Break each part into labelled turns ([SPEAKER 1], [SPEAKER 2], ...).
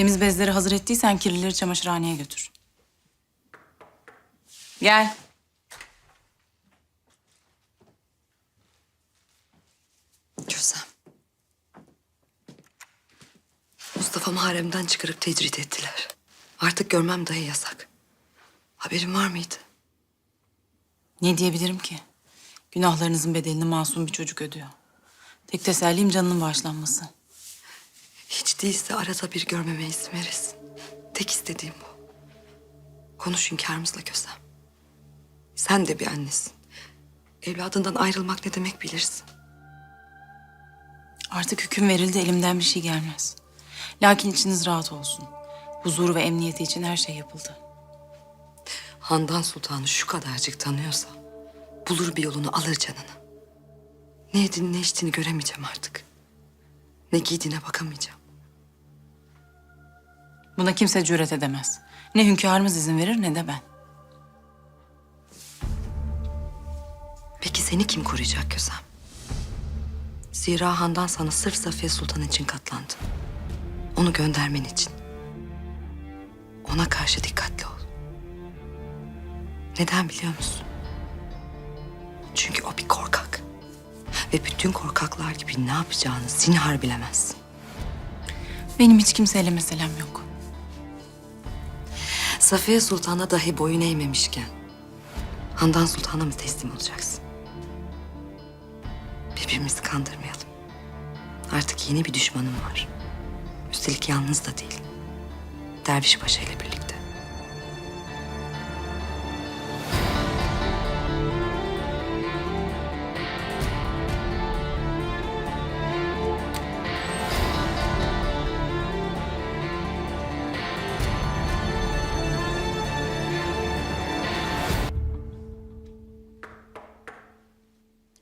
[SPEAKER 1] Temiz bezleri hazır ettiysen kirlileri çamaşırhaneye götür. Gel.
[SPEAKER 2] Çözem. Mustafa'mı haremden çıkarıp tecrit ettiler. Artık görmem dahi yasak. Haberin var mıydı?
[SPEAKER 1] Ne diyebilirim ki? Günahlarınızın bedelini masum bir çocuk ödüyor. Tek tesellim canının bağışlanması.
[SPEAKER 2] Hiç değilse arada bir görmeme izin verirsin. Tek istediğim bu. Konuş hünkârımızla Kösem. Sen de bir annesin. Evladından ayrılmak ne demek bilirsin.
[SPEAKER 1] Artık hüküm verildi elimden bir şey gelmez. Lakin içiniz rahat olsun. Huzuru ve emniyeti için her şey yapıldı.
[SPEAKER 2] Handan Sultan'ı şu kadarcık tanıyorsa... ...bulur bir yolunu alır canını. Ne yediğini ne içtiğini göremeyeceğim artık. Ne giydiğine bakamayacağım.
[SPEAKER 1] Buna kimse cüret edemez. Ne hünkârımız izin verir ne de ben.
[SPEAKER 2] Peki seni kim koruyacak Kösem? Zira Handan sana sırf Safiye Sultan için katlandı. Onu göndermen için. Ona karşı dikkatli ol. Neden biliyor musun? Çünkü o bir korkak. Ve bütün korkaklar gibi ne yapacağını zinhar bilemezsin.
[SPEAKER 1] Benim hiç kimseyle meselem yok.
[SPEAKER 2] Safiye Sultan'a dahi boyun eğmemişken... ...Handan Sultan'a mı teslim olacaksın? Birbirimizi kandırmayalım. Artık yeni bir düşmanım var. Üstelik yalnız da değil. Derviş Paşa ile birlikte.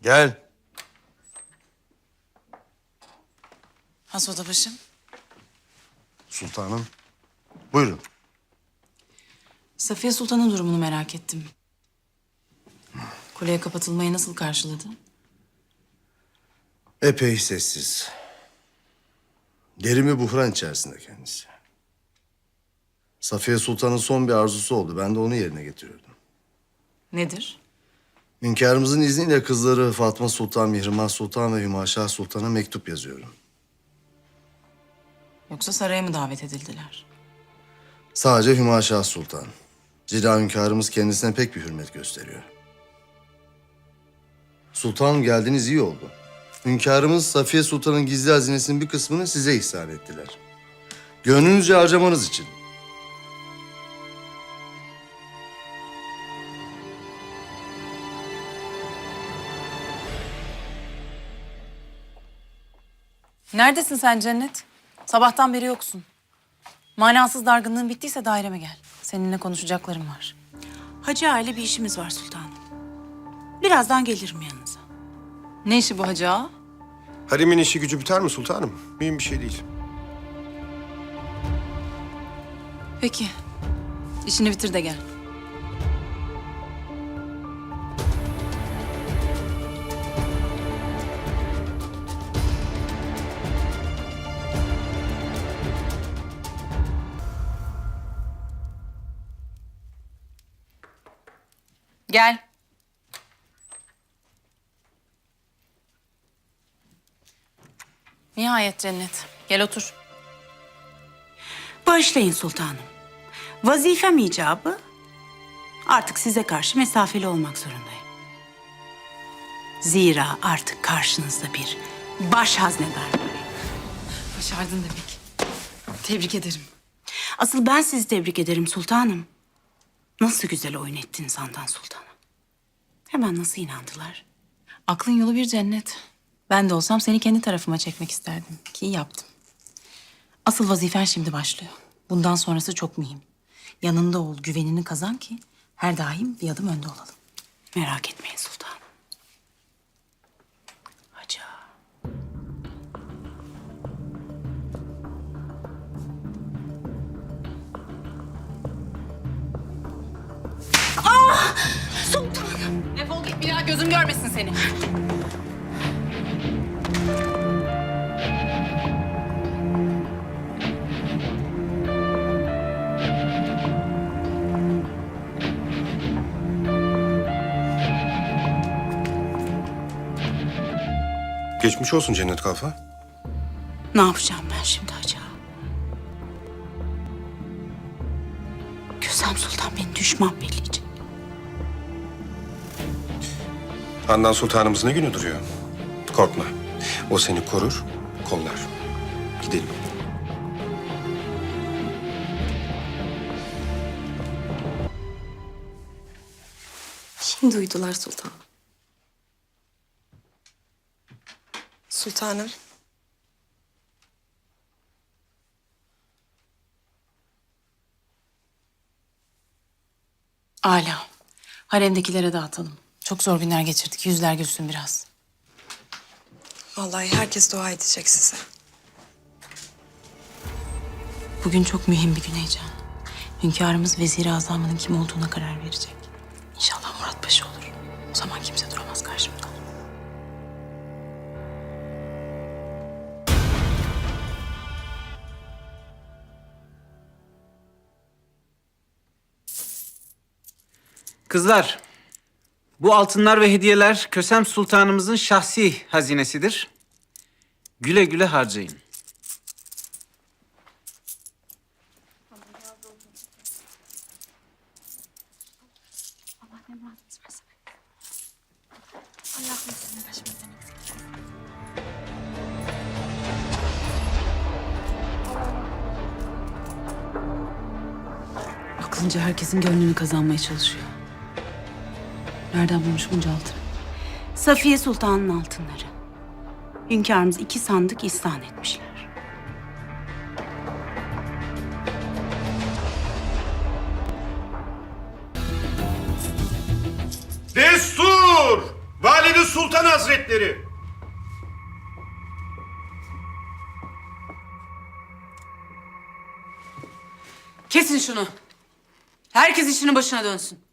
[SPEAKER 3] Gel.
[SPEAKER 1] Has odabaşım.
[SPEAKER 3] Sultanım. Buyurun.
[SPEAKER 1] Safiye Sultan'ın durumunu merak ettim. Kuleye kapatılmayı nasıl karşıladı?
[SPEAKER 3] Epey sessiz. Derin bir buhran içerisinde kendisi. Safiye Sultan'ın son bir arzusu oldu. Ben de onu yerine getiriyordum.
[SPEAKER 1] Nedir?
[SPEAKER 3] Hünkârımızın izniyle kızları Fatma Sultan, Mihrimah Sultan ve Hümaşah Sultan'a mektup yazıyorum.
[SPEAKER 1] Yoksa saraya mı davet edildiler?
[SPEAKER 3] Sadece Hümaşah Sultan. Zira hünkârımız kendisine pek bir hürmet gösteriyor. Sultanım geldiğiniz iyi oldu. Hünkârımız Safiye Sultan'ın gizli hazinesinin bir kısmını size ihsan ettiler. Gönlünüzce harcamanız için.
[SPEAKER 1] Neredesin sen Cennet? Sabahtan beri yoksun. Manasız dargınlığın bittiyse daireme gel. Seninle konuşacaklarım var.
[SPEAKER 4] Hacı aile bir işimiz var sultanım. Birazdan gelirim yanınıza.
[SPEAKER 1] Ne işi bu hacı ağa?
[SPEAKER 5] Haremin işi gücü biter mi sultanım? Mühim bir şey değil.
[SPEAKER 1] Peki. İşini bitir de gel. Gel. Nihayet Cennet. Gel otur.
[SPEAKER 4] Bağışlayın sultanım. Vazifem icabı artık size karşı mesafeli olmak zorundayım. Zira artık karşınızda bir baş haznedar var.
[SPEAKER 1] Başardın demek. Tebrik ederim.
[SPEAKER 4] Asıl ben sizi tebrik ederim sultanım. Nasıl güzel oyun ettiniz Handan Sultan'a. Hemen nasıl inandılar?
[SPEAKER 1] Aklın yolu bir cennet. Ben de olsam seni kendi tarafıma çekmek isterdim. Ki yaptım. Asıl vazifen şimdi başlıyor. Bundan sonrası çok mühim. Yanında ol, güvenini kazan ki her daim bir adım önde olalım.
[SPEAKER 4] Merak etmeyin sultanım.
[SPEAKER 1] bir daha gözüm görmesin seni.
[SPEAKER 5] Geçmiş olsun Cennet Kalfa.
[SPEAKER 4] Ne yapacağım
[SPEAKER 5] Handan Sultanımız ne günü duruyor? Korkma. O seni korur, kollar. Gidelim.
[SPEAKER 2] Şimdi uyudular sultan.
[SPEAKER 6] Sultanım.
[SPEAKER 1] Âlâ. Haremdekilere dağıtalım. Çok zor günler geçirdik. Yüzler gülsün biraz.
[SPEAKER 6] Vallahi herkes dua edecek size.
[SPEAKER 1] Bugün çok mühim bir gün heyecan. Hünkârımız Vezir-i Azam'ın kim olduğuna karar verecek. İnşallah Murat Paşa olur. O zaman kimse duramaz karşımda.
[SPEAKER 7] Kızlar, bu altınlar ve hediyeler Kösem Sultanımızın şahsi hazinesidir. Güle güle harcayın.
[SPEAKER 4] Aklınca herkesin gönlünü kazanmaya çalışıyor. Nereden bulmuş bunca altın? Safiye Sultan'ın altınları. Hünkârımız iki sandık ihsan etmişler.
[SPEAKER 5] Destur! Valide Sultan Hazretleri!
[SPEAKER 4] Kesin şunu. Herkes işinin başına dönsün.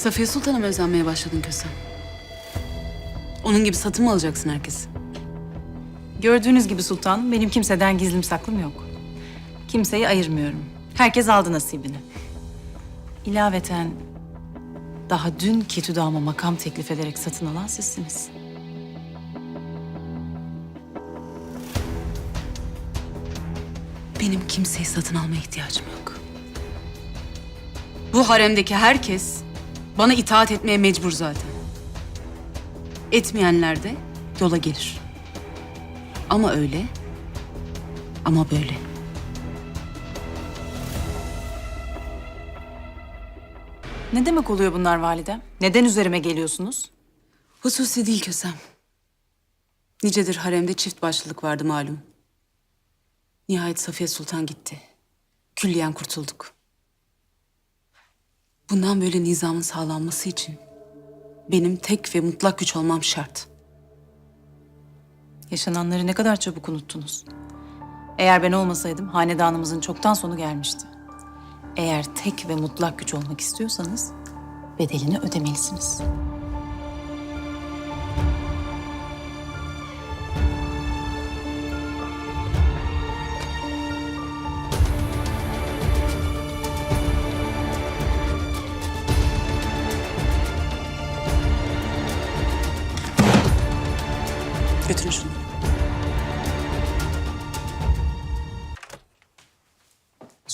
[SPEAKER 4] Safiye Sultan'a mı özenmeye başladın Kösem? Onun gibi satın mı alacaksın herkesi?
[SPEAKER 1] Gördüğünüz gibi sultanım benim kimseden gizlim saklım yok. Kimseyi ayırmıyorum. Herkes aldı nasibini. İlaveten daha dün Ketüdam'a makam teklif ederek satın alan sizsiniz.
[SPEAKER 4] Benim kimseyi satın almaya ihtiyacım yok. Bu haremdeki herkes bana itaat etmeye mecbur zaten. Etmeyenler de yola gelir. Ama öyle, ama böyle.
[SPEAKER 1] Ne demek oluyor bunlar validem? Neden üzerime geliyorsunuz?
[SPEAKER 4] Hususi değil Kösem. Nicedir haremde çift başlılık vardı malum. Nihayet Safiye Sultan gitti. Külliyen kurtulduk. Bundan böyle nizamın sağlanması için benim tek ve mutlak güç olmam şart.
[SPEAKER 1] Yaşananları ne kadar çabuk unuttunuz. Eğer ben olmasaydım hanedanımızın çoktan sonu gelmişti. Eğer tek ve mutlak güç olmak istiyorsanız bedelini ödemelisiniz.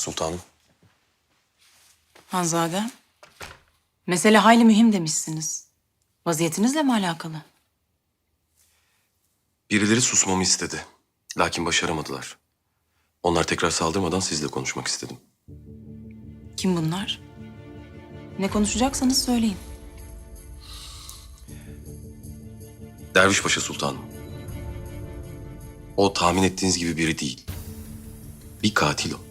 [SPEAKER 8] Sultanım.
[SPEAKER 1] Hanzade, mesele hayli mühim demişsiniz. Vaziyetinizle mi alakalı?
[SPEAKER 8] Birileri susmamı istedi. Lakin başaramadılar. Onlar tekrar saldırmadan sizle konuşmak istedim.
[SPEAKER 1] Kim bunlar? Ne konuşacaksanız söyleyin.
[SPEAKER 8] Derviş Paşa Sultanım. O tahmin ettiğiniz gibi biri değil. Bir katil o.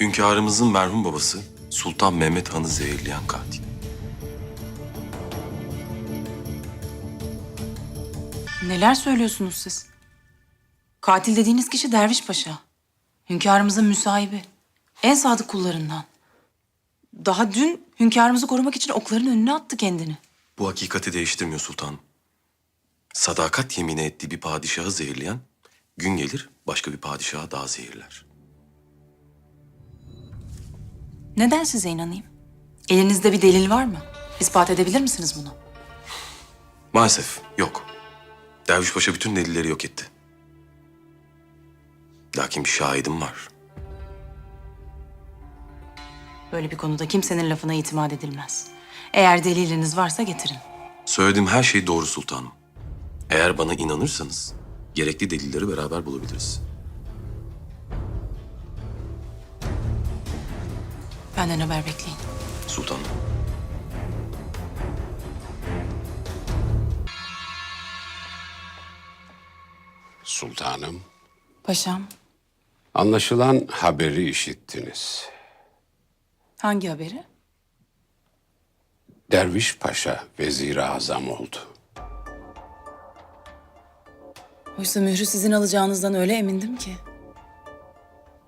[SPEAKER 8] Hünkârımızın merhum babası Sultan Mehmet Han'ı zehirleyen katil.
[SPEAKER 1] Neler söylüyorsunuz siz? Katil dediğiniz kişi Derviş Paşa. Hünkârımızın müsahibi. En sadık kullarından. Daha dün hünkârımızı korumak için okların önüne attı kendini.
[SPEAKER 8] Bu hakikati değiştirmiyor sultanım. Sadakat yemini ettiği bir padişahı zehirleyen, gün gelir başka bir padişahı daha zehirler.
[SPEAKER 1] Neden size inanayım? Elinizde bir delil var mı? İspat edebilir misiniz bunu?
[SPEAKER 8] Maalesef yok. Derviş Paşa bütün delilleri yok etti. Lakin bir şahidim var.
[SPEAKER 1] Böyle bir konuda kimsenin lafına itimat edilmez. Eğer deliliniz varsa getirin.
[SPEAKER 8] Söylediğim her şey doğru sultanım. Eğer bana inanırsanız gerekli delilleri beraber bulabiliriz.
[SPEAKER 1] Benden haber bekleyin.
[SPEAKER 8] Sultanım.
[SPEAKER 6] Sultanım,
[SPEAKER 1] Paşam,
[SPEAKER 6] anlaşılan haberi işittiniz.
[SPEAKER 1] hangi haberi?
[SPEAKER 6] Derviş Paşa vezir-i azam oldu.
[SPEAKER 1] Oysa mührü sizin alacağınızdan öyle emindim ki.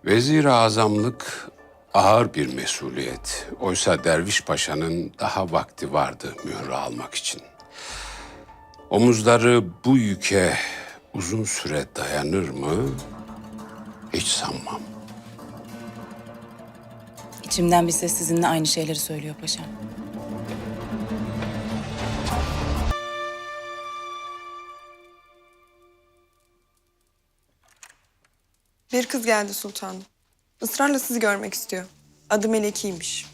[SPEAKER 6] Vezir-i azamlık ağır bir mesuliyet. Oysa Derviş Paşa'nın daha vakti vardı mührü almak için. Omuzları bu yüke uzun süre dayanır mı? Hiç sanmam.
[SPEAKER 1] İçimden bir ses sizinle aynı şeyleri söylüyor paşam.
[SPEAKER 9] Bir kız geldi sultanım. Israrla sizi görmek istiyor. Adı Meleki'ymiş.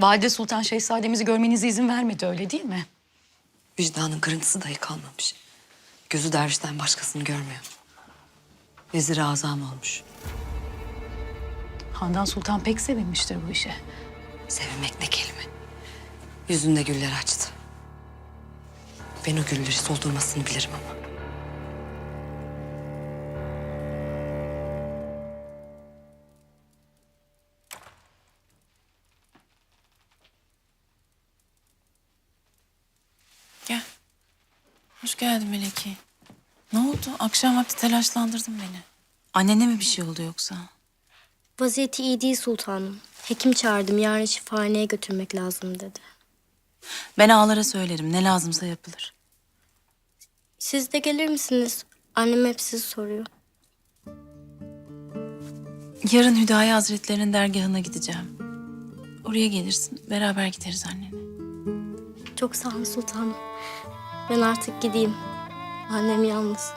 [SPEAKER 10] Valide Sultan Şehzademizi görmenize izin vermedi öyle değil mi?
[SPEAKER 2] Vicdanın kırıntısı dahi kalmamış. Gözü dervişten başkasını görmüyor. Vezir-i azam olmuş.
[SPEAKER 10] Handan Sultan pek sevinmiştir bu işe.
[SPEAKER 2] Sevinmek ne kelime. Yüzünde güller açtı. Ben o gülleri soldurmasını bilirim ama.
[SPEAKER 1] Gel. Hoş geldin Meleki. Ne oldu? Akşam vakti telaşlandırdın beni. Annene mi bir şey oldu yoksa?
[SPEAKER 11] Vaziyeti iyi değil sultanım. Hekim çağırdım. Yarın şifahaneye götürmek lazım dedi.
[SPEAKER 1] Ben ağalara söylerim. Ne lazımsa yapılır.
[SPEAKER 11] Siz de gelir misiniz? Annem hep sizi soruyor.
[SPEAKER 1] Yarın Hüdayi Hazretlerinin dergahına gideceğim. Oraya gelirsin. Beraber gideriz annene.
[SPEAKER 11] Çok sağ olun sultanım. Ben artık gideyim. Annem yalnız.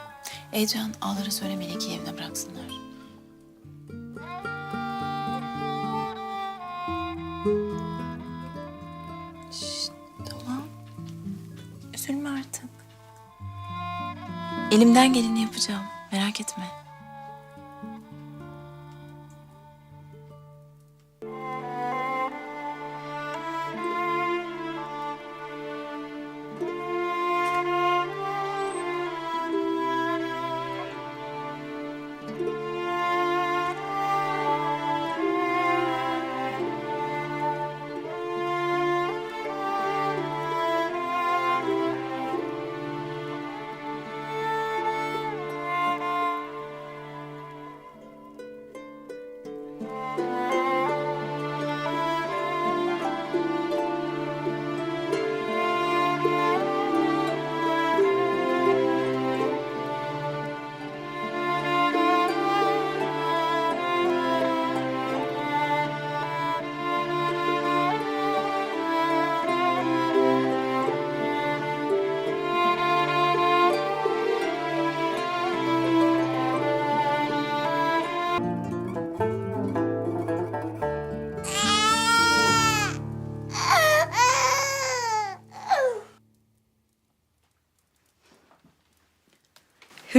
[SPEAKER 1] Ecan ağalara söyle Meleki'yi evine bıraksınlar. Elimden geleni yapacağım. Merak etme.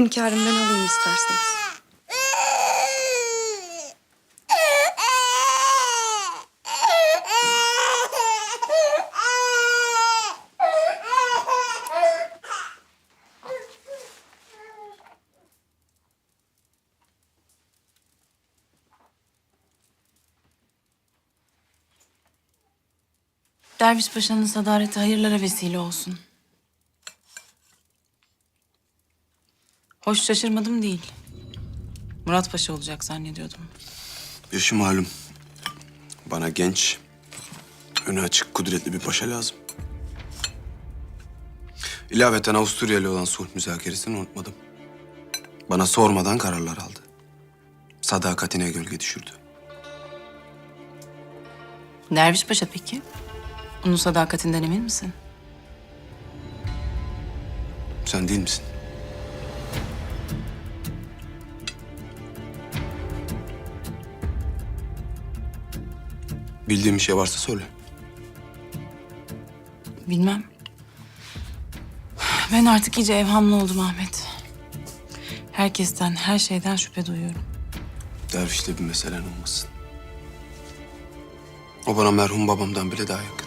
[SPEAKER 2] Hünkârım ben alayım isterseniz.
[SPEAKER 1] Derviş Paşa'nın sadareti hayırlara vesile olsun. Hoş şaşırmadım değil. Murat Paşa olacak zannediyordum.
[SPEAKER 3] Yaşı malum.
[SPEAKER 5] Bana genç, önü açık, kudretli bir paşa lazım. İlaveten Avusturya ile olan sulh müzakeresini unutmadım. Bana sormadan kararlar aldı. Sadakatine gölge düşürdü.
[SPEAKER 1] Derviş Paşa peki? Onun sadakatinden emin misin?
[SPEAKER 5] Sen değil misin? Bildiğim bir şey varsa söyle.
[SPEAKER 1] Bilmem. Ben artık iyice evhamlı oldum Ahmet. Herkesten, her şeyden şüphe duyuyorum.
[SPEAKER 5] Dervişle bir meselen olmasın. O bana merhum babamdan bile daha yakın.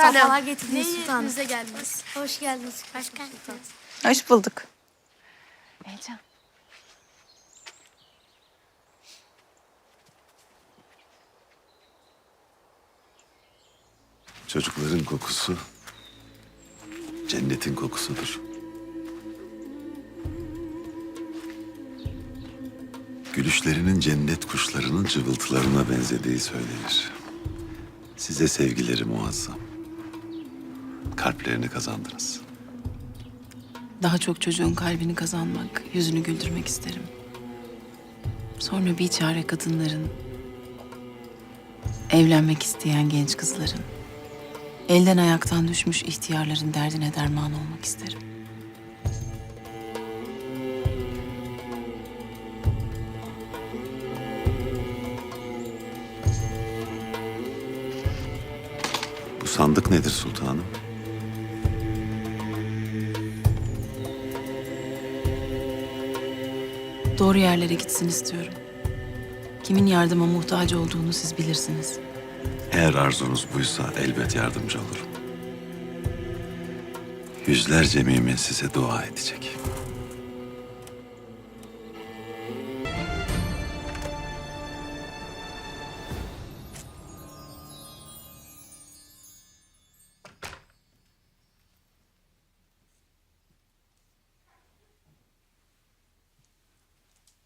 [SPEAKER 11] Safalar getirdiniz sultanım. Bize geldiniz. Hoş geldiniz. Hoş geldiniz.
[SPEAKER 9] Hoş bulduk.
[SPEAKER 12] Çocukların kokusu cennetin kokusudur. Gülüşlerinin cennet kuşlarının cıvıltılarına benzediği söylenir. Size sevgileri muazzam. Kalplerini kazandınız.
[SPEAKER 1] Daha çok çocuğun kalbini kazanmak, yüzünü güldürmek isterim. Sonra bir çare kadınların, evlenmek isteyen genç kızların, elden ayaktan düşmüş ihtiyarların derdine derman olmak isterim.
[SPEAKER 12] Bu sandık nedir sultanım?
[SPEAKER 1] Doğru yerlere gitsin istiyorum. Kimin yardıma muhtaç olduğunu siz bilirsiniz.
[SPEAKER 12] Eğer arzunuz buysa elbet yardımcı olurum. Yüzlerce mümin size dua edecek.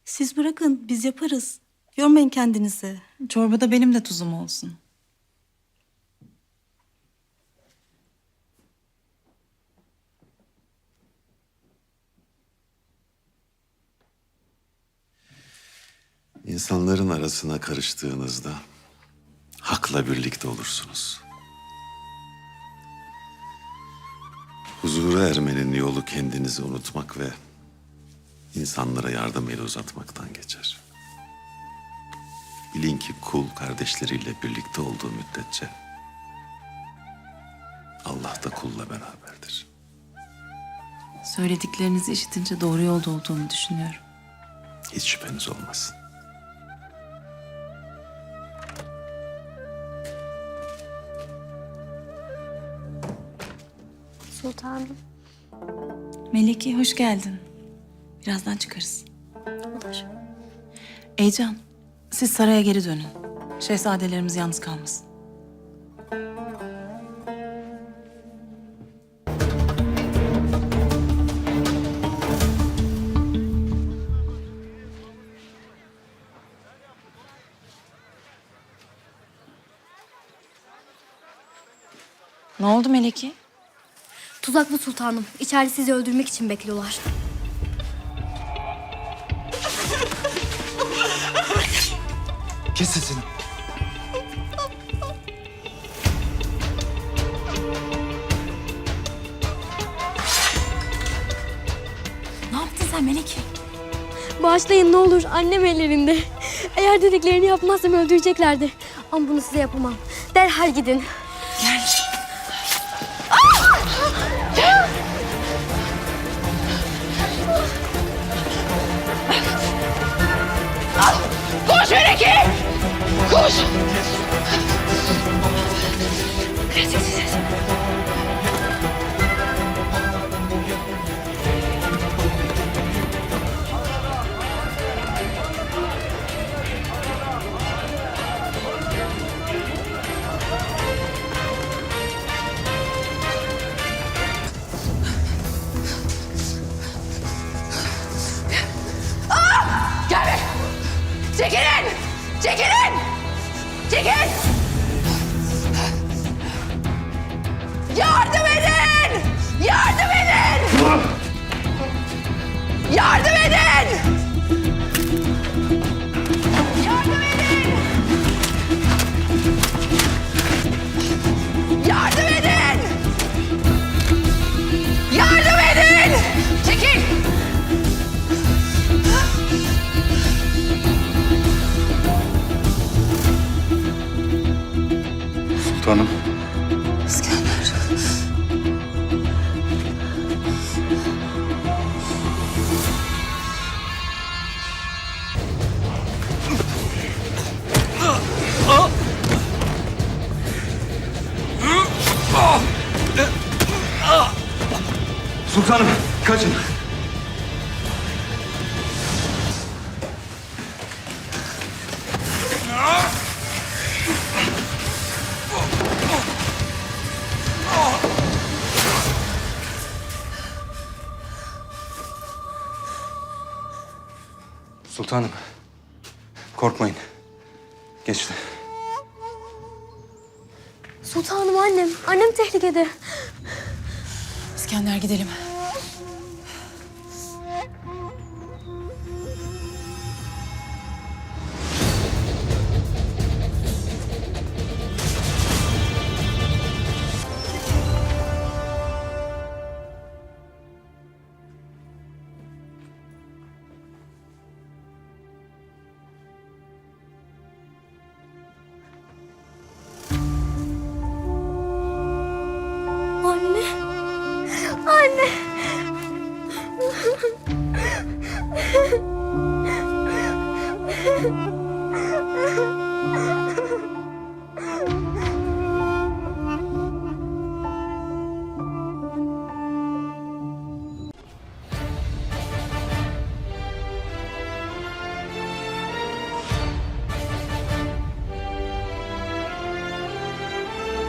[SPEAKER 4] Siz bırakın biz yaparız. Yormayın kendinizi.
[SPEAKER 1] Çorbada benim de tuzum olsun.
[SPEAKER 12] İnsanların arasına karıştığınızda hakla birlikte olursunuz. Huzura ermenin yolu kendinizi unutmak ve insanlara yardım eli uzatmaktan geçer. Bilin ki kul kardeşleriyle birlikte olduğu müddetçe Allah da kulla beraberdir.
[SPEAKER 1] Söylediklerinizi işitince doğru yolda olduğumu düşünüyorum.
[SPEAKER 12] Hiç şüpheniz olmasın.
[SPEAKER 11] Sultanım.
[SPEAKER 1] Meleki hoş geldin. Birazdan çıkarız.
[SPEAKER 11] Olur.
[SPEAKER 1] Eycan, siz saraya geri dönün. Şehzadelerimiz yalnız kalmasın. Ne oldu Meleki?
[SPEAKER 11] Tuzaklı sultanım. İçeride sizi öldürmek için bekliyorlar.
[SPEAKER 5] Kes.
[SPEAKER 1] Ne yaptın sen Meleki?
[SPEAKER 11] Bağışlayın ne olur annem ellerinde. Eğer dediklerini yapmazsam öldüreceklerdi. Ama bunu size yapamam. Derhal gidin.
[SPEAKER 13] Hoje. Yardım! Sultanım. Korkmayın. Geçti.
[SPEAKER 11] Sultanım annem. Annem tehlikede.
[SPEAKER 1] İskender gidelim.